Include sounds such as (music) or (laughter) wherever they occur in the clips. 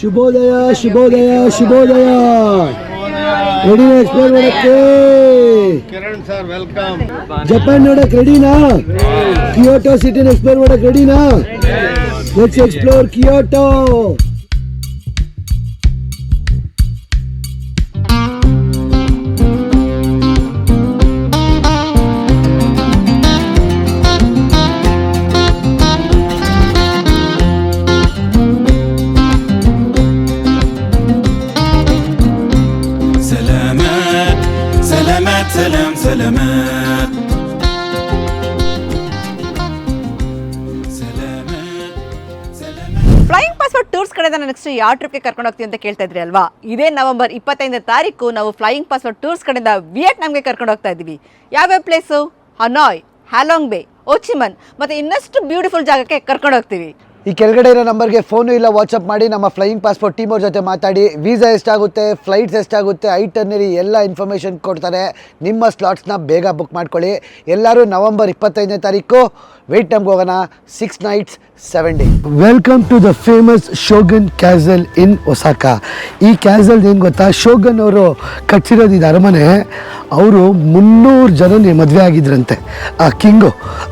शुभोदय शुभोदय शुभोदय ready export Kiran sir welcome Japan नोड़क ready ना Kyoto city explore ready ना let's explore Kyoto. Next ಯಾವ ಟ್ರಿಪ್ಗೆ ಕರ್ಕೊಂಡು ಹೋಗ್ತೀವಿ ಅಂತ ಕೇಳ್ತಾ ಇದ್ರಿ ಅಲ್ವಾ? ಇದೇ ನವೆಂಬರ್ ಇಪ್ಪತ್ತೈದನೇ ತಾರೀಕು ನಾವು ಫ್ಲೈಯಿಂಗ್ ಪಾಸ್ಪೋರ್ಟ್ ಟೂರ್ಸ್ ಕಡೆಯಿಂದ ವಿಯೆಟ್ನಾಮ್ಗೆ ಕರ್ಕೊಂಡು ಹೋಗ್ತಾ ಇದ್ದೀವಿ. ಯಾವ್ಯಾವ ಪ್ಲೇಸು ಹನಾಯ್ ಹ್ಯಾಲಾಂಗ್ ಬೇ ಓಚಿಮನ್ ಮತ್ತು ಇನ್ನಷ್ಟು ಬ್ಯೂಟಿಫುಲ್ ಜಾಗಕ್ಕೆ ಕರ್ಕೊಂಡು ಹೋಗ್ತೀವಿ. ಈ ಕೆಳಗಡೆ ಇರೋ ನಂಬರ್ಗೆ ಫೋನು ಇಲ್ಲ ವಾಟ್ಸಪ್ ಮಾಡಿ, ನಮ್ಮ ಫ್ಲೈಯಿಂಗ್ ಪಾಸ್ಪೋರ್ಟ್ ಟೀಮ್ ಅವ್ರ ಜೊತೆ ಮಾತಾಡಿ. ವೀಸಾ ಎಷ್ಟಾಗುತ್ತೆ ಫ್ಲೈಟ್ಸ್ ಎಷ್ಟಾಗುತ್ತೆ ಐಟರ್ನರಿ ಎಲ್ಲ ಇನ್ಫಾರ್ಮೇಷನ್ ಕೊಡ್ತಾರೆ. ನಿಮ್ಮ ಸ್ಲಾಟ್ಸ್ನ ಬೇಗ ಬುಕ್ ಮಾಡ್ಕೊಳ್ಳಿ. ಎಲ್ಲರೂ ನವಂಬರ್ ಇಪ್ಪತ್ತೈದನೇ ತಾರೀಕು ವೆಯ್ಟ್ ನಮ್ಗೆ ಹೋಗೋಣ. Six nights seven day welcome to the famous shogun castle in Osaka ಈ ಕ್ಯಾಸಲ್ ಏನು ಗೊತ್ತಾ? ಶೋಗನ್ ಅವರು ಕಟ್ಟಿರೋದು ಇದು ಅರಮನೆ. ಅವರು ಮುನ್ನೂರು ಜನ ಮದುವೆ ಆಗಿದ್ರಂತೆ. ಆ ಕಿಂಗು,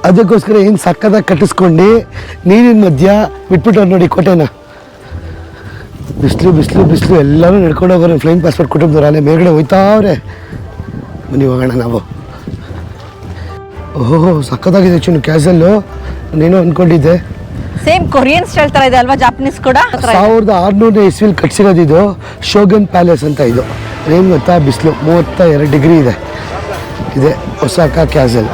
ಅದಕ್ಕೋಸ್ಕರ ಏನು ಸಕ್ಕದಾಗಿ ಕಟ್ಟಿಸ್ಕೊಂಡು, ನೀರಿನ ಮಧ್ಯ ಬಿಟ್ಬಿಟ್ಟವ್ರು ನೋಡಿ ಕೋಟೆನ. ಬಿಸಿಲು ಬಿಸಿಲು ಬಿಸಿಲು ಎಲ್ಲರೂ ನಡ್ಕೊಂಡು ಹೋಗೋರು ಫ್ಲೈನ್ ಪಾಸ್ಪೋರ್ಟ್ ಕುಟುಂಬದವ್ರು ಅಲ್ಲೇ ಮೇಲ್ಗಡೆ ಹೋಯ್ತಾವ್ರೆ ಬನ್ನಿ ಹೋಗೋಣ ನಾವು. ಓಹೋ ಸಖತ್ತಾಗಿದೆ ಚುನು ಕ್ಯಾಸಲ್ಲು ನೀನು ಅನ್ಕೊಂಡಿದ್ದೆ. ಸೇಮ್ ಕೊರಿಯನ್ ಸ್ಟೈಲ್ ತರ ಇದೆ ಅಲ್ವಾ ಜಾಪನೀಸ್ ಕೂಡ. ಸಾವಿರದ ಆರುನೂರನೇ ಇಸ್ವಿಲ್ ಕಟ್ಸಿರೋದು ಇದು ಶೋಗನ್ ಪ್ಯಾಲೇಸ್ ಅಂತ ಇದು. ಏನು ಗೊತ್ತಾ ಬಿಸಿಲು ಮೂವತ್ತ ಎರಡು ಡಿಗ್ರಿ ಇದೆ. ಇದೆ ಹೊಸಕ ಕ್ಯಾಸಲ್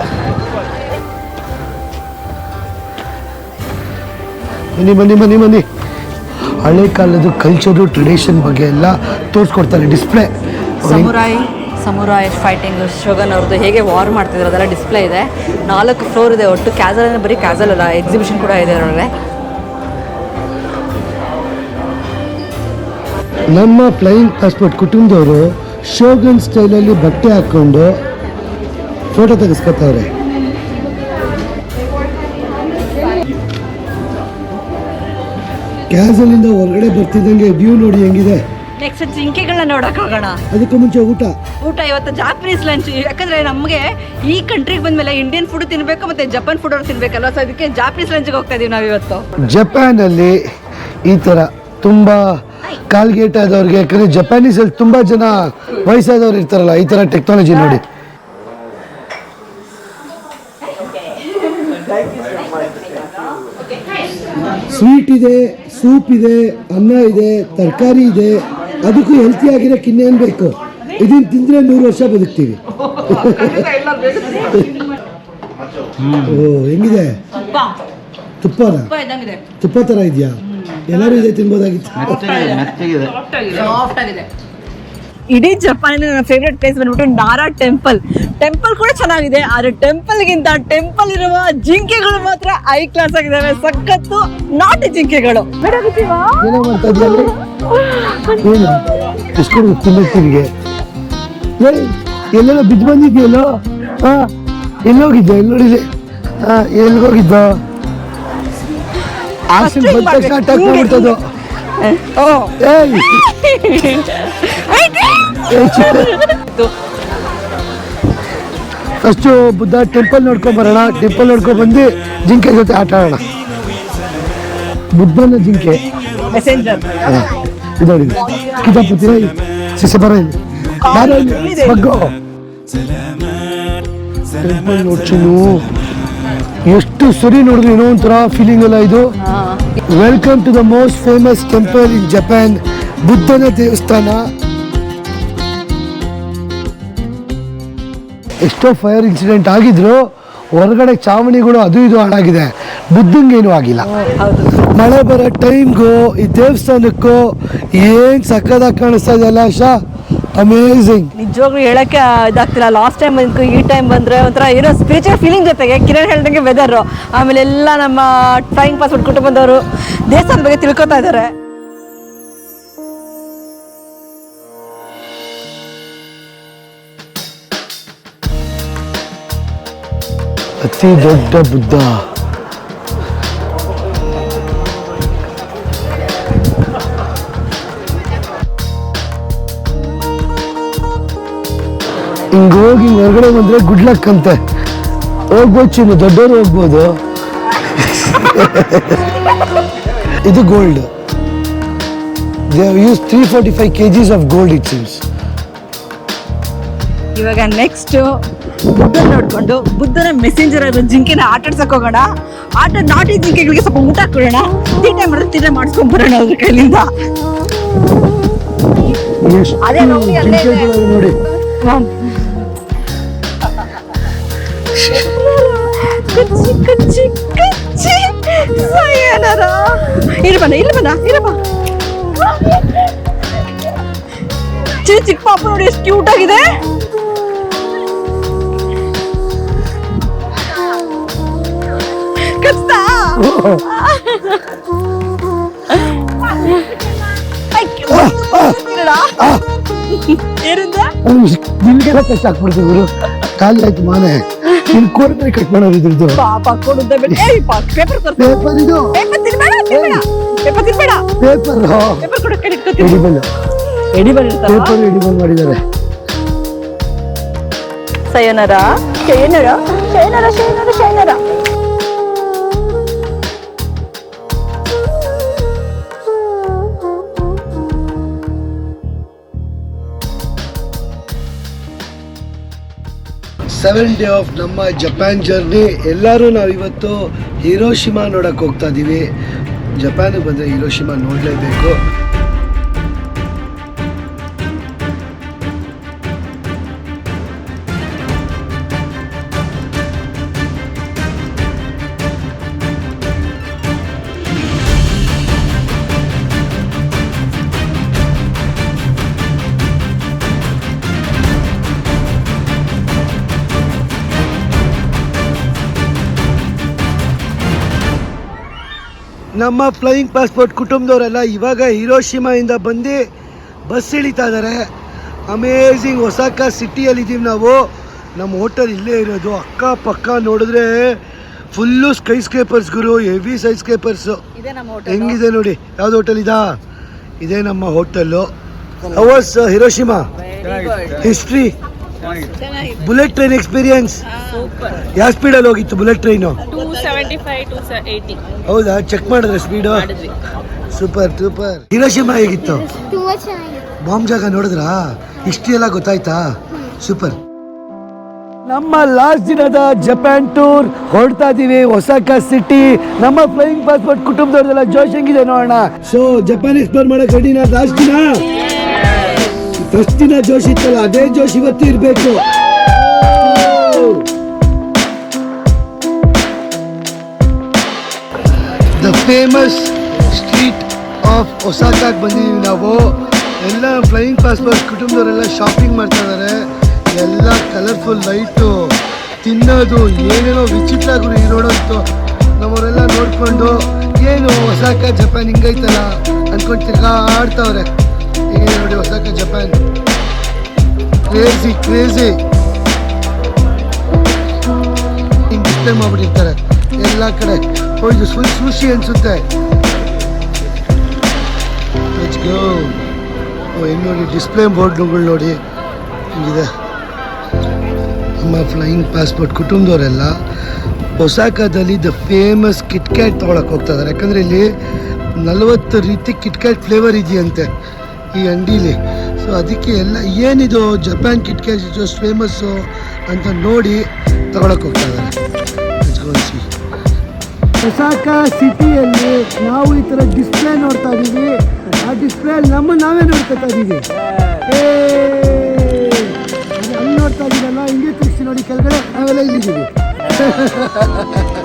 ಬನ್ನಿ ಬನ್ನಿ ಬನ್ನಿ ಬನ್ನಿ. ಹಳೆ ಕಾಲದ ಕಲ್ಚರು ಟ್ರೆಡಿಷನ್ ಬಗ್ಗೆ ಎಲ್ಲ ತೋರಿಸ್ಕೊಡ್ತಾರೆ display samurai samurai fighting shogun ಅವ್ರದ್ದು ಹೇಗೆ ವಾರ್ ಮಾಡ್ತಿದ್ರು, ಅದೆಲ್ಲ ಡಿಸ್ಪ್ಲೇ ಇದೆ. ನಾಲ್ಕು ಫ್ಲೋರ್ ಇದೆ ಒಟ್ಟು. ಕ್ಯಾಸಲ್ ಅಂದರೆ ಬರೀ ಕ್ಯಾಸಲ್ ಅಲ್ಲ ಎಕ್ಸಿಬಿಷನ್ ಕೂಡ ಇದೆ ಅವರೇ ನಮ್ಮ ಫ್ಲೈಯಿಂಗ್ ಪಾಸ್ಪೋರ್ಟ್ ಕುಟುಂಬದವರು ಶೋಗನ್ ಸ್ಟೈಲಲ್ಲಿ ಬಟ್ಟೆ ಹಾಕ್ಕೊಂಡು ಫೋಟೋ ತೆಗೆಸ್ಕೊತಾವ್ರೆ ಕ್ಯಾಸಲಿಂದ ಹೊರಗಡೆ ಬರ್ತಿದ್ದಂಗೆ ವ್ಯೂ ನೋಡಿ ಹೆಂಗಿದೆ. ನೆಕ್ಸ್ಟ್ ಜಿಂಕೆಗಳನ್ನ ನೋಡಕ್ ಹೋಗೋಣ. ಅದಕ್ಕೂ ಮುಂಚೆ ಊಟ. ಊಟ ಇವತ್ತು ಜಾಪನೀಸ್ ಲಂಚ್ ಯಾಕಂದ್ರೆ ನಮಗೆ ಈ ಕಂಟ್ರಿಗೆ ಬಂದ್ಮೇಲೆ ಇಂಡಿಯನ್ ಫುಡ್ ತಿನ್ಬೇಕು ಮತ್ತೆ ಜಪಾನ್ ಫುಡ್ ಅವ್ರು ತಿನ್ಬೇಕಲ್ವಾ? ಸೊ ಅದಕ್ಕೆ ಜಾಪನೀಸ್ ಲಂಚ್ಗೆ ಹೋಗ್ತಾ ಇದೀವಿ ನಾವು ಇವತ್ತು ಜಪಾನ್ ಅಲ್ಲಿ ಈ ತರ ತುಂಬಾ ಕಾಲ್ಗೇಟ್ ಆದವ್ರಿಗೆ ಯಾಕಂದ್ರೆ ಜಪಾನೀಸ್ ಅಲ್ಲಿ ತುಂಬಾ ಜನ ವಯಸ್ಸಾದವ್ರು ಇರ್ತಾರಲ್ಲ ಈ ತರ ಟೆಕ್ನಾಲಜಿ ನೋಡಿ. ಸ್ವೀಟ್ ಇದೆ ಸೂಪ್ ಇದೆ ಅನ್ನ ಇದೆ ತರಕಾರಿ ಇದೆ. ಅದಕ್ಕೂ ಹೆಲ್ತಿ ಆಗಿರೋ ಇನ್ನೇನು ಬೇಕು? ಇದನ್ನು ತಿಂದರೆ ನೂರು ವರ್ಷ ಬದುಕ್ತೀವಿ. ಓ ಹೆಂಗಿದೆ? ತುಪ್ಪನ? ತುಪ್ಪ ಥರ ಇದೆಯಾ? ಎಲ್ಲರೂ ಇದೆ ತಿನ್ಬೋದಾಗಿತ್ತು. ಸಾಫ್ಟ್ ಆಗಿದೆ. ಇಡೀ ಜಪಾನಿನ ನನ್ನ ಫೇವ್ರೆಟ್ ಪ್ಲೇಸ್ ಬಂದ್ಬಿಟ್ಟು ನಾರಾ ಟೆಂಪಲ್ ಟೆಂಪಲ್ ಕೂಡ ಚೆನ್ನಾಗಿದೆ ಆದ್ರೆ ಟೆಂಪಲ್ಗಿಂತ ಟೆಂಪಲ್ ಇರುವ ಜಿಂಕೆಗಳು ಮಾತ್ರ ಐ ಕ್ಲಾಸ್ ಆಗಿದ್ದಾವೆ. ಸಖತ್ತು ನಾಟಿ ಜಿಂಕೆಗಳು. ಏನೋ? ಇಸ್ಕೊಂಡು ತಿನ್ನಕ್ಕೆ ಎಲ್ಲೆಲ್ಲ ಬಿದ್ದು ಬಂದಿದ್ಯಲ್ಲೋ? ಹಾ ಎಲ್ಲೋಗಿದ್ದೆ ಎಲ್ಲಿ ನೋಡಿದೆ ಹಾಂ ಎಲ್ಲಿಗೋಗಿದ್ದ ಆಕ್ಷನ್ ಬಂದ ತಕ್ಷಣ ಅಟ್ಯಾಕ್ ಮಾಡ್ಬಿಡ್ತದು ಫಸ್ಟು ಬುದ್ಧ ಟೆಂಪಲ್ ನೋಡ್ಕೊಂಡ್ ಬರೋಣ ಟೆಂಪಲ್ ನೋಡ್ಕೊಂಡ್ಬಂದು ಜಿಂಕೆ ಜೊತೆ ಆಟ ಆಡೋಣ. ಬುದ್ಧನ ಜಿಂಕೆ ಇದೋಡಿ ಬರ ಎಷ್ಟು ಸರಿ ನೋಡಿದ್ರು ಏನೋ ಒಂಥರ ಫೀಲಿಂಗ್ ಎಲ್ಲ ಇದು. Welcome to the most famous temple in Japan ಬುದ್ಧನ ದೇವಸ್ಥಾನ. ಎಷ್ಟೋ ಫೈರ್ ಇನ್ಸಿಡೆಂಟ್ ಆಗಿದ್ರು ಹೊರಗಡೆ ಚಾವಣಿಗಳು ಅದು ಇದು ಹಾಳಾಗಿದೆ. ಬುದ್ಧಂಗೇನು ಆಗಿಲ್ಲ. ಮಳೆ ಬರೋ ಟೈಮ್ಗೂ ಈ ದೇವಸ್ಥಾನಕ್ಕೂ ಏನು ಸಕ್ಕದಾಗ ಕಾಣಿಸ್ತಾ ಇದೆಯಲ್ಲ ಶಾ ಅಮೇಝಿಂಗ್ ನಿಜವಾಗ್ಲೂ ಹೇಳಕ್ಕೆ ಇದಾಗ್ತಿಲ್ಲ. ಲಾಸ್ಟ್ ಟೈಮ್ ಬಂದು ಈ ಟೈಮ್ ಬಂದ್ರೆ ಒಂಥರ ಏನೋ ಸ್ಪಿರಿಚುವಲ್ ಫೀಲಿಂಗ್ ಜೊತೆಗೆ ಕಿರಣ್ ಹೇಳ್ದಂಗೆ ವೆದರ್ ಆಮೇಲೆ ಎಲ್ಲ ನಮ್ಮ ಫ್ಲೈಯಿಂಗ್ ಪಾಸ್ಪೋರ್ಟ್ ಕುಟುಂಬದವರು ದೇವಸ್ಥಾನ ಬಗ್ಗೆ ತಿಳ್ಕೊತಾ ಇದ್ದಾರೆ. ಅತಿ ದೊಡ್ಡ ಬುದ್ಧ. ಹೋಗಿ ಹೊರಗಡೆ ಬಂದ್ರೆ ಗುಡ್ ಲಕ್ ಅಂತೆ. ಹೋಗ್ಬೋದು ಚಿನ್ನು ದೊಡ್ಡವರು ಹೋಗ್ಬೋದು. ಇದು gold they use three forty five K Gs of gold it seems ಇವಾಗ ನೆಕ್ಸ್ಟ್ ಬುದ್ಧನ ನೋಡ್ಕೊಂಡು ಬುದ್ಧನ ಮೆಸೆಂಜರ್ ಆಗಿ ಜಿಂಕೆನ ಆಟಾಡ್ಸಕ್ ಹೋಗೋಣ. ಆಟ ನಾಟಿ ಜಿಂಕೆಗಳಿಗೆ ಸ್ವಲ್ಪ ಊಟ ಕೊಡೋಣ. ತೀಟ ಮಾಡಿದ್ರೆ ತೀಟೆ ಮಾಡಿಸ್ಕೊಂಡ್ ಬರೋಣ ಅದ್ರ ಕೈಲಿಂದ. ಅದೇ ನೋಡಿ, ಚಿಕ್ಕ ಕಚ್ಚಿ ಸಯ್ಯನರ ಇಲ್ಲಿ ಬನ್ನ ಇಲ್ಲಿ ಬನ್ನ ಬಾ. ಚಿಕ್ಕ ಚಿಕ್ಕ ಪಾಪ ನೋಡಿ ಎಷ್ಟು ಕ್ಯೂಟ್ ಆಗಿದೆ. ಕಚ್ತಾ? ನಿಮ್ಗೆಲ್ಲ ಕಷ್ಟ ಹಾಕ್ಬಿಡ್ತೀವಿ ಗುರು. ಖಾಲಿ ಆಯ್ತು ಮಾನೆ. ನಿನ್ ಕೋರ್ಟ್ರೆ ಕಟ್ ಮಾಡೋದು ಇದ್ರದ್ದು ಪಾಪ ಕೊಡುತ್ತೆ ಏಯ್ ಪೇಪರ್ ತರ್ಸು ಪೇಪರ್ ಇದು. ಪೇಪರ್ ತಿನ್ಬೇಡ ತಿನ್ಬೇಡ. ಪೇಪರ್ ತಿನ್ಬೇಡ. ಪೇಪರ್ ಪೇಪರ್ ಇಟ್ಕೊತೀನಿ ಎಡಿಬಲ್ ಎಡಿ ಬಂದಿರ್ತಾರ ಪೇಪರ್ ಎಡಿಬಲ್ ಮಾಡಿದ್ದಾರೆ. Sayonara sayonara sayonara sayonara sayonara. Seven day of ನಮ್ಮ ಜಪಾನ್ ಜರ್ನಿ, ಎಲ್ಲರೂ ನಾವು ಇವತ್ತು ಹಿರೋಶಿಮಾ ನೋಡೋಕ್ಕೆ ಹೋಗ್ತಾ ಇದ್ದೀವಿ ಜಪಾನಿಗೆ ಬಂದರೆ ಹೀರೋಶಿಮಾ ನೋಡಲೇಬೇಕು. ನಮ್ಮ ಫ್ಲೈಯಿಂಗ್ ಪಾಸ್ಪೋರ್ಟ್ ಕುಟುಂಬದವರೆಲ್ಲ ಇವಾಗ ಹಿರೋಶಿಮಾಯಿಂದ ಬಂದು ಬಸ್ ಇಳಿತಾ ಇದ್ದಾರೆ ಅಮೇಝಿಂಗ್ ಒಸಾಕ ಸಿಟಿಯಲ್ಲಿದ್ದೀವಿ ನಾವು. ನಮ್ಮ ಹೋಟೆಲ್ ಇಲ್ಲೇ ಇರೋದು. ಅಕ್ಕಪಕ್ಕ ನೋಡಿದ್ರೆ ಫುಲ್ಲು ಸ್ಕೈ ಸ್ಕೇಪರ್ಸ್ ಗುರು ಹೆವಿ ಸ್ಕೈ ಸ್ಕೇಪರ್ಸು ಹೆಂಗಿದೆ ನೋಡಿ. ಯಾವ್ದು ಹೋಟೆಲ್ ಇದಾ? ಇದೇ ನಮ್ಮ hotel ours Hiroshima history bullet train experience ಯಾವ ಸ್ಪೀಡಲ್ಲಿ ಹೋಗಿತ್ತು ಬುಲೆಟ್ ಟ್ರೈನು ಹೌದಾ? ಚೆಕ್ ಮಾಡಿದ್ರೆ ಸ್ಪೀಡು ಸೂಪರ್ ಸೂಪರ್ ಹಿರೋಶಿಮಾ ಹೇಗಿತ್ತು? ತುಂಬಾ ಚೆನ್ನಾಗಿದೆ. ಬಾಂಬ್ ಜಾಗ ನೋಡಿದ್ರಾ? ಇಷ್ಟು ಎಲ್ಲ ಗೊತ್ತಾಯ್ತಾ? ಸೂಪರ್ ನಮ್ಮ ಲಾಸ್ಟ್ ದಿನದ ಜಪಾನ್ ಟೂರ್ ಹೊರಡ್ತಾ ಇದೀವಿ. ಒಸಾಕ ಸಿಟಿ ನಮ್ಮ ಫ್ಲೈಯಿಂಗ್ ಪಾಸ್ಪೋರ್ಟ್ ಕುಟುಂಬದವ್ರದೆಲ್ಲ ಜೋಶ್ ಹೆಂಗಿದೆ ನೋಡೋಣ. ಸೊ ಜಪಾನ್ ಎಕ್ಸ್ಪ್ಲೋರ್ ಮಾಡಕ್ ರೆಡಿನಾ ಲಾಸ್ಟ್ ದಿನ? ಫಸ್ಟ್ ದಿನ ಜೋಶ್ ಇತ್ತಲ್ಲ ಅದೇ ಜೋಶ್ ಇವತ್ತು ಇರಬೇಕು. ದ ಫೇಮಸ್ ಸ್ಟ್ರೀಟ್ ಆಫ್ ಒಸಾಕಾಗ್ ಬಂದಿದ್ದೀವಿ ನಾವು. ಎಲ್ಲ ಫ್ಲೈಯಿಂಗ್ ಪಾಸ್ಪೋರ್ಟ್ ಕುಟುಂಬದವರೆಲ್ಲ ಶಾಪಿಂಗ್ ಮಾಡ್ತಾ ಇದ್ದಾರೆ. ಎಲ್ಲ ಕಲರ್ಫುಲ್ ಲೈಟು ತಿನ್ನೋದು ಏನೇನೋ ವಿಚಿತ್ರ ಗುರು ಈ ನೋಡೋದು ನಮ್ಮವರೆಲ್ಲ ನೋಡಿಕೊಂಡು, ಏನು ಒಸಾಕ ಜಪಾನ್ ಹಿಂಗೈತಲ್ಲ ಅಂದ್ಕೊಂಡು ತಿರ್ಗಾ ಆಡ್ತಾವ್ರೆ ಈಗ ನೋಡಿ ಹೊಸಕ್ಕೆ ಜಪಾನ್ ಕ್ರೇಜಿ ಕ್ರೇಜಿ ಹಿಂಗೆ ಡಿಸ್ಪ್ಲೇ ಮಾಡ್ಬಿಟ್ಟಿರ್ತಾರೆ ಎಲ್ಲ ಕಡೆ. ಇದು ಫುಲ್ ಸುಶಿ ಅನಿಸುತ್ತೆ. ಹೆಂಗ್ ನೋಡಿ ಡಿಸ್ಪ್ಲೇ ಬೋರ್ಡ್ಗಳು ನೋಡಿ. ಹಿಂಗಿದೆ. ನಮ್ಮ ಫ್ಲೈಯಿಂಗ್ ಪಾಸ್ಪೋರ್ಟ್ ಕುಟುಂಬದವರೆಲ್ಲ ಒಸಾಕಾದಲ್ಲಿ ದ ಫೇಮಸ್ ಕಿಟ್ಕ್ಯಾಟ್ ತೊಗೊಳಕ್ಕೆ ಹೋಗ್ತಾ ಇದ್ದಾರೆ. ಯಾಕಂದರೆ ಇಲ್ಲಿ ನಲವತ್ತು ರೀತಿ ಕಿಟ್ಕ್ಯಾಟ್ ಫ್ಲೇವರ್ ಇದೆಯಂತೆ. ಈ ಅಂಗಡೀಲಿ. ಸೊ ಅದಕ್ಕೆ ಎಲ್ಲ ಏನಿದು Japan Kit Kat just famous ಅಂತ ನೋಡಿ ತಗೊಳಕ್ಕೆ ಹೋಗ್ತಾ ಇದ್ದಾರೆ ಒಸಾಕ ಸಿಟಿಯಲ್ಲಿ ನಾವು ಈ ಥರ ಡಿಸ್ಪ್ಲೇ ನೋಡ್ತಾ ಇದ್ದೀವಿ ಆ ಡಿಸ್ಪ್ಲೇ ನಮ್ಮ ನಾವೇ ನೋಡ್ಕೊತಾ ಇದ್ದೀವಿ ಹಂಗೆ ಅಲ್ಲಿ ನೋಡ್ತಾ ಇದ್ದೀವಲ್ಲ ಹಿಂಗೆ ತಿಳಿಸಿ ನೋಡಿ ಕೆಳಗಡೆ ನಾವೆಲ್ಲ ಇಲ್ಲಿದ್ದೀವಿ. (laughs)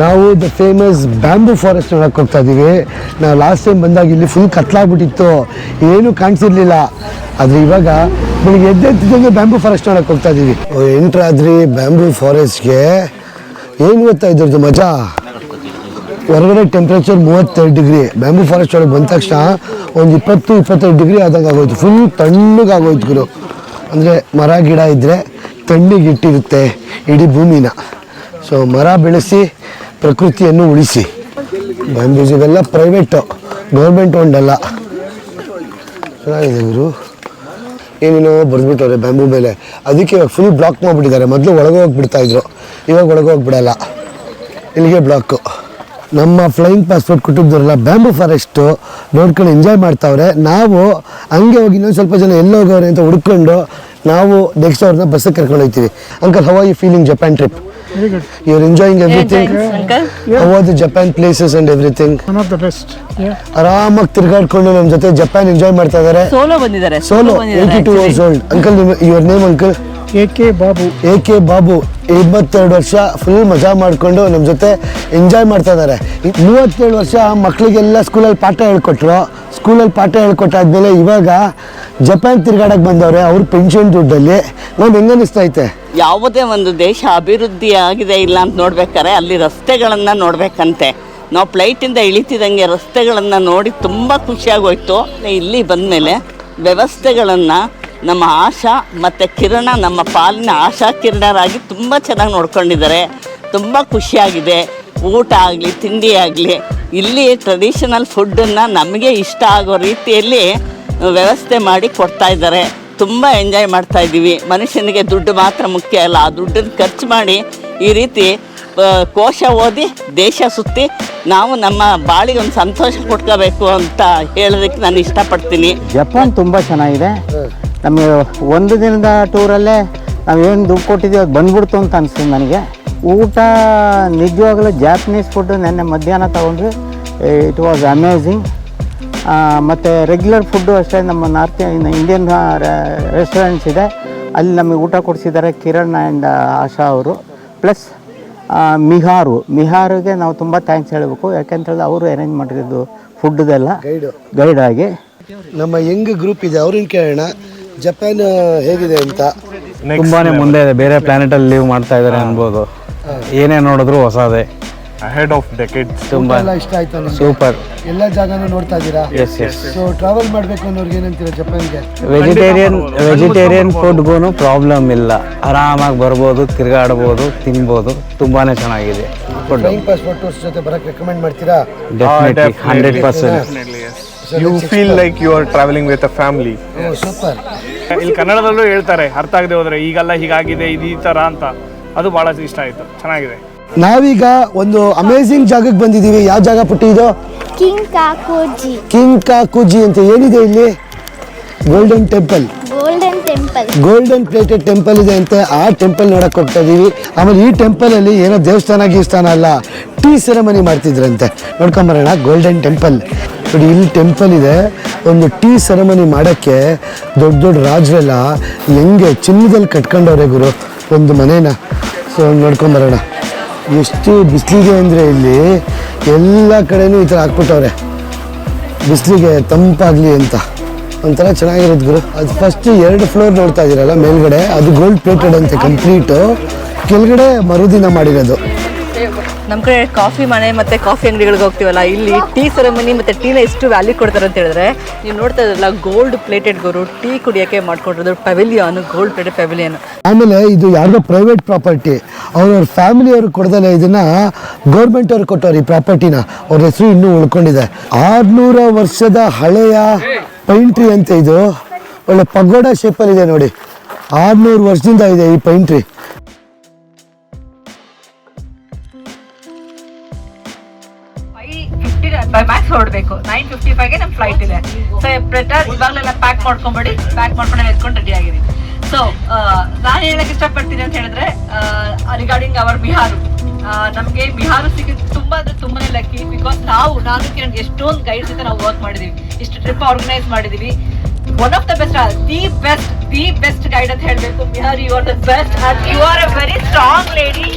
ನಾವು ದ ಫೇಮಸ್ ಬ್ಯಾಂಬೂ ಫಾರೆಸ್ಟ್ ನೋಡಕ್ಕೆ ಹೋಗ್ತಾ ಇದ್ದೀವಿ ನಾವು ಲಾಸ್ಟ್ ಟೈಮ್ ಬಂದಾಗ ಇಲ್ಲಿ ಫುಲ್ ಕತ್ಲಾಗ್ಬಿಟ್ಟಿತ್ತು. ಏನು ಕಾಣಿಸಿರ್ಲಿಲ್ಲ. ಆದರೆ ಇವಾಗ ಬೆಳಿಗ್ಗೆ ಎದ್ದೆದ್ದಂಗೆ ಬ್ಯಾಂಬೂ ಫಾರೆಸ್ಟ್ ನೋಡಕ್ಕೆ ಹೋಗ್ತಾ ಇದ್ದೀವಿ ಎಂಟ್ರಾದ್ರಿ ಬ್ಯಾಂಬೂ ಫಾರೆಸ್ಟ್ಗೆ ಏನು ಗೊತ್ತಾ ಇದ್ರದ್ದು ಮಜಾ? ಹೊರಗಡೆ ಟೆಂಪ್ರೇಚರ್ ಮೂವತ್ತೆರಡು ಡಿಗ್ರಿ. ಬ್ಯಾಂಬೂ ಫಾರೆಸ್ಟ್ ಒಳಗೆ ಬಂದ ತಕ್ಷಣ ಒಂದು ಇಪ್ಪತ್ತು, ಇಪ್ಪತ್ತೈದು ಡಿಗ್ರಿ ಆದಂಗೆ ಆಗೋಯ್ತು. ಫುಲ್ ತಣ್ಣಗಾಗೋಯ್ತು ಗುರು. ಅಂದರೆ ಮರ, ಗಿಡ ಇದ್ದರೆ ತಣ್ಣಿಗೆ ಇಟ್ಟಿರುತ್ತೆ ಇಡೀ ಭೂಮಿನ. ಸೊ ಮರ ಬೆಳೆಸಿ ಪ್ರಕೃತಿಯನ್ನು ಉಳಿಸಿ. ಬ್ಯಾಂಬೂಸ್ ಇವೆಲ್ಲ ಪ್ರೈವೇಟು ಗೌರ್ಮೆಂಟ್ ಒಂದಲ್ಲ. ಚೆನ್ನಾಗಿದೆ ಇವರು ಏನೇನೋ ಬರೆದ್ಬಿಟ್ಟವ್ರೆ ಬ್ಯಾಂಬೂ ಮೇಲೆ. ಅದಕ್ಕೆ ಇವಾಗ ಫುಲ್ ಬ್ಲಾಕ್ ಮಾಡಿಬಿಟ್ಟಿದ್ದಾರೆ. ಮೊದಲು ಒಳಗೆ ಹೋಗ್ಬಿಡ್ತಾ ಇದ್ರು. ಇವಾಗ ಒಳಗೆ ಹೋಗ್ಬಿಡಲ್ಲ. ಇಲ್ಲಿಗೆ ಬ್ಲಾಕು ನಮ್ಮ ಫ್ಲೈಯಿಂಗ್ ಪಾಸ್ಪೋರ್ಟ್ ಕುಟುಂಬದವರೆಲ್ಲ ಬ್ಯಾಂಬೂ ಫಾರೆಸ್ಟು ನೋಡ್ಕೊಂಡು ಎಂಜಾಯ್ ಮಾಡ್ತಾವ್ರೆ. ನಾವು ಹಂಗೆ ಹೋಗಿ ಇನ್ನೊಂದು ಸ್ವಲ್ಪ ಜನ ಎಲ್ಲಿ ಹೋಗೋರೆ ಅಂತ ಹುಡ್ಕೊಂಡು ನಾವು ನೆಕ್ಸ್ಟ್ ಅವ್ರನ್ನ ಬಸ್ಸಿಗೆ ಕರ್ಕೊಂಡು ಹೋಗ್ತೀವಿ. Uncle how you feeling Japan trip you are enjoying everything uncle how are the Japan places and everything One of the best. Yeah. ಆರಾಮಾಗಿ ತಿರ್ಗಾಡ್ಕೊಂಡು ನಮ್ಮ ಜೊತೆ ಜಪಾನ್ ಎಂಜಾಯ್ ಮಾಡ್ತಾ ಇದ್ದಾರೆ ಸೋಲೋ ಬಂದಿದ್ದಾರೆ solo eighty two years old uncle your name K Babu. A K Babu ಇಪ್ಪತ್ತೆರಡು ವರ್ಷ full ಮಜಾ ಮಾಡಿಕೊಂಡು ನಮ್ಮ ಜೊತೆ ಎಂಜಾಯ್ ಮಾಡ್ತಾ ಇದ್ದಾರೆ ಮೂವತ್ತೇಳು ವರ್ಷ ಮಕ್ಕಳಿಗೆಲ್ಲ ಸ್ಕೂಲಲ್ಲಿ ಪಾಠ ಹೇಳ್ಕೊಟ್ರು. ಸ್ಕೂಲಲ್ಲಿ ಪಾಠ ಹೇಳ್ಕೊಟ್ಟಾದ್ಮೇಲೆ ಇವಾಗ ಜಪಾನ್ ತಿರ್ಗಾಡಕ್ಕೆ ಬಂದವ್ರೆ ಅವ್ರ ಪೆನ್ಷನ್ ದುಡ್ಡಲ್ಲಿ. ನೋಡಿ ಹೆಂಗ ಅನಿಸ್ತಾ ಐತೆ? ಯಾವುದೇ ಒಂದು ದೇಶ ಅಭಿವೃದ್ಧಿ ಆಗಿದೆ ಇಲ್ಲ ಅಂತ ನೋಡ್ಬೇಕಾರೆ ಅಲ್ಲಿ ರಸ್ತೆಗಳನ್ನು ನೋಡಬೇಕಂತೆ. ನಾವು ಫ್ಲೈಟಿಂದ ಇಳಿತಿದಂಗೆ ರಸ್ತೆಗಳನ್ನು ನೋಡಿ ತುಂಬ ಖುಷಿಯಾಗೋಯ್ತು. ಇಲ್ಲಿ ಬಂದಮೇಲೆ ವ್ಯವಸ್ಥೆಗಳನ್ನು ನಮ್ಮ ಆಶಾ ಮತ್ತು ಕಿರಣ ನಮ್ಮ ಪಾಲಿನ ಆಶಾ ಕಿರಣರಾಗಿ ತುಂಬ ಚೆನ್ನಾಗಿ ನೋಡ್ಕೊಂಡಿದ್ದಾರೆ. ತುಂಬ ಖುಷಿಯಾಗಿದೆ. ಊಟ ಆಗಲಿ, ತಿಂಡಿ ಆಗಲಿ, ಇಲ್ಲಿ ಟ್ರೆಡಿಷನಲ್ ಫುಡ್ಡನ್ನು ನಮಗೆ ಇಷ್ಟ ಆಗೋ ರೀತಿಯಲ್ಲಿ ವ್ಯವಸ್ಥೆ ಮಾಡಿ ಕೊಡ್ತಾ ಇದ್ದಾರೆ. ತುಂಬ ಎಂಜಾಯ್ ಮಾಡ್ತಾ ಇದ್ದೀವಿ. ಮನುಷ್ಯನಿಗೆ ದುಡ್ಡು ಮಾತ್ರ ಮುಖ್ಯ ಅಲ್ಲ, ಆ ದುಡ್ಡನ್ನು ಖರ್ಚು ಮಾಡಿ ಈ ರೀತಿ ಕೋಶ ಓದಿ ದೇಶ ಸುತ್ತಿ ನಾವು ನಮ್ಮ ಬಾಳಿಗೆ ಒಂದು ಸಂತೋಷ ಕೊಟ್ಕೋಬೇಕು ಅಂತ ಹೇಳೋದಕ್ಕೆ ನಾನು ಇಷ್ಟಪಡ್ತೀನಿ. ಜಪಾನ್ ತುಂಬ ಚೆನ್ನಾಗಿದೆ. ನಮಗೆ ಒಂದು ದಿನದ ಟೂರಲ್ಲೇ ನಾವೇನು ದುಡ್ಡು ಕೊಟ್ಟಿದ್ದೀವಿ ಅದು ಬಂದ್ಬಿಡ್ತು ಅಂತ ಅನಿಸ್ತು ನನಗೆ. ಊಟ ನಿಜವಾಗ್ಲೂ ಜಾಪನೀಸ್ ಫುಡ್ ನೆನ್ನೆ ಮಧ್ಯಾಹ್ನ ತೊಗೊಂಡ್ವಿ. ಇಟ್ ವಾಸ್ ಅಮೇಝಿಂಗ್ ಮತ್ತು ರೆಗ್ಯುಲರ್ ಫುಡ್ಡು ಅಷ್ಟೇ ನಮ್ಮ ನಾರ್ತ್ ಇಂಡಿಯನ್ ರೆಸ್ಟೋರೆಂಟ್ಸ್ ಇದೆ. ಅಲ್ಲಿ ನಮಗೆ ಊಟ ಕೊಡಿಸಿದ್ದಾರೆ ಕಿರಣ್ ಆ್ಯಂಡ್ ಆಶಾ ಅವರು. ಪ್ಲಸ್ ಮಿಹಾರು ಮಿಹಾರಿಗೆ ನಾವು ತುಂಬ ಥ್ಯಾಂಕ್ಸ್ ಹೇಳಬೇಕು. ಯಾಕೆಂತೇಳಿದ್ರೆ ಅವರು ಅರೇಂಜ್ ಮಾಡಿರೋದು ಫುಡ್ದೆಲ್ಲ ಗೈಡಾಗಿ ಗೈಡ್ ಆಗಿ. ನಮ್ಮ ಯಂಗ್ ಗ್ರೂಪ್ ಇದೆ ಅವ್ರಿಗೆ ಕೇಳೋಣ. ಜಪಾನ್ ಹೇಗಿದೆ ಅಂತ? ತುಂಬಾನೇ ಮುಂದೆ ಇದೆ. ಬೇರೆ ಪ್ಲಾನೆಟ್ ಅಲ್ಲಿ ಲೀವ್ ಮಾಡ್ತಾ ಇದ್ದಾರೆ ಅನ್ಬೋದು. ಏನೇ ನೋಡಿದ್ರು ಹೊಸದೇ. Ahead of decades. ತುಂಬಾ ಎಲ್ಲ ಇಷ್ಟ ಆಯ್ತು ಸೂಪರ್ ಎಲ್ಲ ಜಾಗನೂ ನೋಡ್ತಾ ಇದ್ದೀರಾ? ಎಸ್ ಎಸ್ ಸೊ ಟ್ರಾವೆಲ್ ಮಾಡಬೇಕು ಅನ್ನೋರ್ಗೆ ಏನಂತೀರಾ ಜಪಾನ್ಗೆ? ವೆಜಿಟೇರಿಯನ್ ವೆಜಿಟೇರಿಯನ್ ಫುಡ್ಗೂ ಪ್ರಾಬ್ಲಮ್ ಇಲ್ಲ. ಆರಾಮಾಗಿ ಬರ್ಬೋದು ತಿರ್ಗಾಡ್ಬೋದು ತಿನ್ಬೋದು. ತುಂಬಾನೇ ಚೆನ್ನಾಗಿದೆ. ಫುಡ್ ಫ್ಲೈಯಿಂಗ್ ಪಾಸ್ಪೋರ್ಟ್ ಟೂರ್ಸ್ ಜೊತೆ ಬರಕ್ಕೆ ರೆಕಮೆಂಡ್ ಮಾಡ್ತೀರಾ? Definitely hundred percent Definitely, feel like you are travelling with a family a family. ಓ ಸೂಪರ್ ಇಲ್ಲಿ ಕನ್ನಡದಲ್ಲೂ ಹೇಳ್ತಾರೆ ಅರ್ಥ ಆಗದೆ ಹೋದ್ರೆ ಈಗೆಲ್ಲ ಹೀಗಾಗಿದೆ ಇದು ಈ ಥರ ಅಂತ. ಅದು ಭಾಳ ಇಷ್ಟ ಆಯಿತು. ಚೆನ್ನಾಗಿದೆ. ನಾವೀಗ ಒಂದು ಅಮೇಝಿಂಗ್ ಜಾಗಕ್ಕೆ ಬಂದಿದ್ದೀವಿ. ಯಾವ ಜಾಗ ಪುಟ್ಟಿ ಇದು? ಕಿಂಗ್ ಕಾಕೋಜಿ ಕಿಂಗ್ ಕಾಕುಜಿ ಅಂತ ಏನಿದೆ ಇಲ್ಲಿ? Golden temple golden temple golden plated temple ಇದೆ ಅಂತೆ. ಆ ಟೆಂಪಲ್ ನೋಡಕ್ ಹೋಗ್ತಾ ಇದೀವಿ. ಆಮೇಲೆ ಈ ಟೆಂಪಲ್ ಅಲ್ಲಿ ಏನೋ ದೇವಸ್ಥಾನ ಗೀವಸ್ಥಾನ ಅಲ್ಲ. ಟೀ ಸೆರೆಮನಿ ಮಾಡ್ತಿದ್ರಂತೆ. ನೋಡ್ಕೊಂಬರೋಣ ಗೋಲ್ಡನ್ ಟೆಂಪಲ್ ನೋಡಿ ಇಲ್ಲಿ ಟೆಂಪಲ್ ಇದೆ. ಒಂದು ಟೀ ಸೆರೆಮನಿ ಮಾಡೋಕ್ಕೆ ದೊಡ್ಡ ದೊಡ್ಡ ರಾಜರೆಲ್ಲ ಹೆಂಗೆ ಚಿನ್ನದಲ್ಲಿ ಕಟ್ಕೊಂಡವ್ರೆ ಗುರು. ಒಂದು ಮನೇನ. ಸೊ ನೋಡ್ಕೊಂಬರೋಣ ಎಷ್ಟು ಬಿಸಿಲಿಗೆ ಅಂದರೆ ಇಲ್ಲಿ ಎಲ್ಲ ಕಡೆನೂ ಈ ಥರ ಹಾಕ್ಬಿಟ್ಟವ್ರೆ. ಬಿಸಿಲಿಗೆ ತಂಪಾಗಲಿ ಅಂತ. ಒಂಥರ ಚೆನ್ನಾಗಿರೋದು ಗುರು. ಅದು ಫಸ್ಟ್ ಎರಡು ಫ್ಲೋರ್ ನೋಡ್ತಾ ಇದ್ದೀರಲ್ಲ ಮೇಲ್ಗಡೆ ಅದು ಗೋಲ್ಡ್ ಪ್ಲೇಟೆಡ್ ಅಂತೆ ಕಂಪ್ಲೀಟು ಕೆಳಗಡೆ ಮರುದಿನ ಮಾಡಿರೋದು. ನಮ್ಮ ಕಡೆ ಕಾಫಿ ಮನೆ ಮತ್ತೆ ಕಾಫಿ ಅಂಗಡಿಗಳಿಗೆ ಹೋಗ್ತೀವಲ್ಲ ಇಲ್ಲಿ ಟೀ ಸೆರೆಮನಿ ಮತ್ತೆ ಟೀನ ಎಷ್ಟು ವ್ಯಾಲ್ಯೂ ಕೊಡ್ತಾರೆ ಅಂತ ಹೇಳಿದ್ರೆ ನೀವು ನೋಡ್ತಾ ಇದ್ರಲ್ಲ ಗೋಲ್ಡ್ ಪ್ಲೇಟೆಡ್ ಗುರು ಟೀ ಕುಡಿಯೋಕ್ಕೆ ಮಾಡ್ಕೊಂಡಿರೋದು ಪೆವಿಲಿಯನ್ ಗೋಲ್ಡ್ ಪ್ಲೇಟೆಡ್ ಪೆವಿಲಿಯನ್ ಆಮೇಲೆ ಇದು ಯಾರೋ ಪ್ರೈವೇಟ್ ಪ್ರಾಪರ್ಟಿ ಅವ್ರವ್ರ ಫ್ಯಾಮಿಲಿಯವ್ರು ಕೊಡ್ದಲ್ಲ ಇದನ್ನ ಗೌರ್ಮೆಂಟ್ ಅವ್ರಿಗೆ ಕೊಟ್ಟವ್ರು ಈ ಪ್ರಾಪರ್ಟಿನ ಅವ್ರ ಹೆಸರು ಇನ್ನೂ ಉಳ್ಕೊಂಡಿದೆ. ಆರ್ನೂರ ವರ್ಷದ ಹಳೆಯ ಪೈಂಟ್ರಿ ಅಂತ ಇದು. ಒಳ್ಳೆ ಪಗೋಡ ಶೇಪಲ್ಲಿ ಇದೆ ನೋಡಿ. ಆರ್ನೂರು ವರ್ಷದಿಂದ ಇದೆ ಈ ಪೈಂಟ್ರಿ. ಟ್ರೀ ಮ್ಯಾಕ್ಸ್ ಹೊರಡಬೇಕು ನೈನ್ ಫಿಫ್ಟಿ ಫೈವ್ಗೆ ನಮ್ಮ ಫ್ಲೈಟ್ ಇದೆ. ಸೊ ಇವಾಗಲೆಲ್ಲ ಪ್ಯಾಕ್ ಮಾಡ್ಕೊಂಬಿಡಿ. ಪ್ಯಾಕ್ ಮಾಡ್ಕೊಂಡು ಎತ್ಕೊಂಡು ರೆಡಿ ಆಗಿರಿ. ಸೊ ನಾನು ಹೇಳಕ್ ಇಷ್ಟಪಡ್ತೀನಿ ಅಂತ ಹೇಳಿದ್ರೆ ರಿಗಾರ್ಡಿಂಗ್ ಅವರ್ ಬಿಹಾರು. ನಮಗೆ ಬಿಹಾರು ಸಿಕ್ಕಿದ್ದು ತುಂಬಾ ಅಂದ್ರೆ ತುಂಬಾನೇ ಲಕ್ಕಿ ಬಿಕಾಸ್ ನಾವು ನಾನು ಕಿರಣ್ ಎಷ್ಟೊಂದು ಗೈಡ್ಸ್ ಜೊತೆ ನಾವು ವರ್ಕ್ ಮಾಡಿದೀವಿ. ಇಷ್ಟು ಟ್ರಿಪ್ ಆರ್ಗನೈಸ್ ಮಾಡಿದೀವಿ. One of the best the best the best guide ಅಂತ ಹೇಳ್ಬೇಕು. Bihar you are the best you are a very strong lady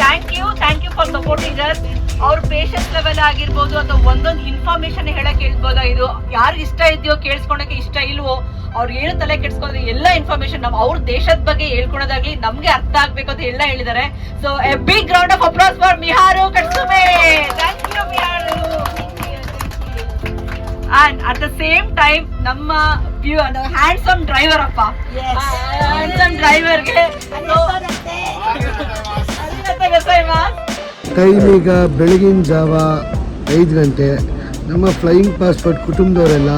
thank you thank you for supporting us ಅವ್ರ ಪೇಷನ್ಸ್ ಲೆವೆಲ್ ಆಗಿರ್ಬೋದು ಅಥವಾ ಒಂದೊಂದು information ಹೇಳಕ್ ಹೇಳ್ಬೋದಾ? ಇದು ಯಾರು ಇಷ್ಟ ಇದೆಯೋ ಕೇಳಿಸ್ಕೊಳಕ್ಕೆ ಇಷ್ಟ ಇಲ್ವೋ ಅವ್ರು ಏನು ತಲೆ ಕೆಡ್ಸ್ಕೊಂಡ್ರೆ ಎಲ್ಲ ಇನ್ಫಾರ್ಮೇಶನ್ ನಮ್ಮ ಅವ್ರ ದೇಶದ ಬಗ್ಗೆ ಹೇಳ್ಕೊಳೋದಾಗ್ಲಿ ನಮ್ಗೆ ಅರ್ಥ ಆಗ್ಬೇಕು ಅಂತ ಎಲ್ಲ ಹೇಳಿದ್ದಾರೆ so a big round of applause for Miharu Katsume thank you Miharu and at the same time ನಮ್ಮ ಹ್ಯಾಂಡ್ಸಮ್ ಡ್ರೈವರ್ ಅಪ್ಪ. ಹ್ಯಾಂಡ್ಸಮ್ ಡ್ರೈವರ್ಗೆ ಟೈಮ್ ಈಗ ಬೆಳಗಿನ ಜಾವ ಐದು ಗಂಟೆ ನಮ್ಮ ಫ್ಲೈಯಿಂಗ್ ಪಾಸ್ಪೋರ್ಟ್ ಕುಟುಂಬದವರೆಲ್ಲ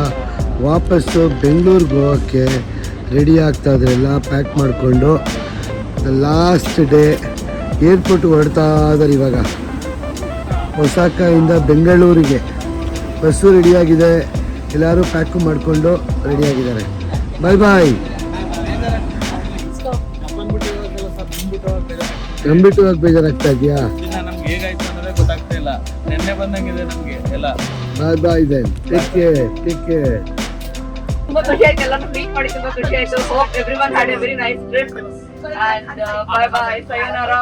ವಾಪಸ್ಸು ಬೆಂಗಳೂರಿಗೆ ಹೋಗೋಕ್ಕೆ ರೆಡಿ ಆಗ್ತಾ ಇದ್ರೆಲ್ಲ ಪ್ಯಾಕ್ ಮಾಡಿಕೊಂಡು ಲಾಸ್ಟ್ ಡೇ ಏರ್ಪೋರ್ಟ್ ಹೊರಡ್ತಾ ಇದ್ದಾರೆ ಇವಾಗ. ಒಸಾಕಾಯಿಂದ ಬೆಂಗಳೂರಿಗೆ ಬಸ್ಸು ರೆಡಿಯಾಗಿದೆ ಎಲ್ಲರೂ ಪ್ಯಾಕು ಮಾಡಿಕೊಂಡು ರೆಡಿಯಾಗಿದ್ದಾರೆ ಬಾಯ್ ಬಾಯ್ ನಂಬಿಟ್ಟು ಹೋಗಿ ಬೇಜಾರಾಗ್ತಾ ಇದೆಯಾ? ಹೇಗಾಯ್ತು ಅನ್ನೋದೇ ಗೊತ್ತಾಗ್ತಾ ಇಲ್ಲ. ನೆನ್ನೆ ಬಂದಂಗಿದೆ ನಮ್ಗೆ ಎಲ್ಲ. Bye bye then take care take care ತುಂಬಾ ಖುಷಿ ಆಯ್ತು ಎಲ್ಲರೂ ಮೀಟ್ ಮಾಡಿ ತುಂಬಾ ಖುಷಿ ಆಯ್ತು. Hope everyone had a very nice trip and bye bye sayonara